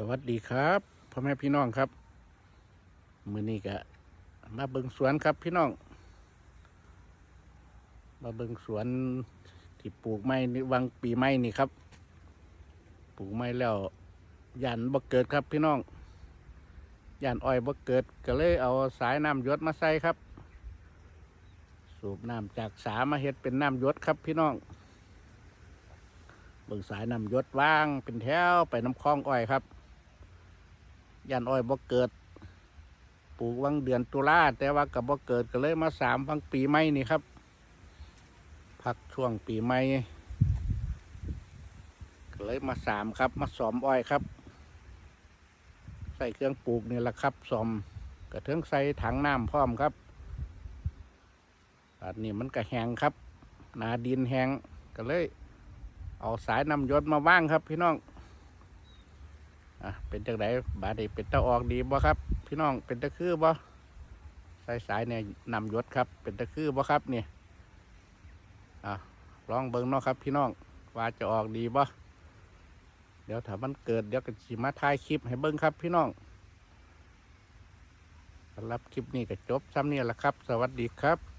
สวัสดีครับพ่อแม่พี่น้องครับ มือนี้ก็มาเบิงสวนครับพี่น้อง มาเบิงสวนที่ปลูกไม้นิวังปีไม้นี่ครับ ปลูกไม้แล้วยันบ่เกิดครับพี่น้องยันอ้อยบ่เกิดก็เลยเอาสายน้ำยศมาใส่ครับ สูบน้ำจากสามาเฮ็ดเป็นน้ำยศครับพี่น้องเบิงสายน้ำยศว่างเป็นแถวไปน้ำคลองอ้อยครับ ยันอ้อยบ่เกิด ปลูกวังเดือนตุลาแต่ว่ากับบ่เกิดก็เลยมาสามวังปีใหม่นี่ครับ พักช่วงปีใหม่ก็เลยมาสามครับ มาสอมอ้อยครับ ใส่เครื่องปลูกนี่แหละครับสอมกระเทืองใส่ถังน้ำพร้อมครับอันนี้มันก็แหงครับ นาดินแหงก็เลย เอาสายนำยศมาว่างครับพี่น้อง อะเป็นจังไดบาดนีเป็นตะออกดีบ่ครับ พี่น้องเป็นตะคือบ่สายสายเนี่ยนำยศครับ เป็นตะคือบ่ครับเนี่ยอะลองเบิ่งเนาะครับ พี่น้องว่าจะออกดีบ่เดี๋ยวถ้ามันเกิดเดี๋ยวก็สิมาถ่ายคลิปให้เบิ่งครับ พี่น้องสำหรับคลิปนี้ก็จบซ้ำนี่แหละครับ สวัสดีครับ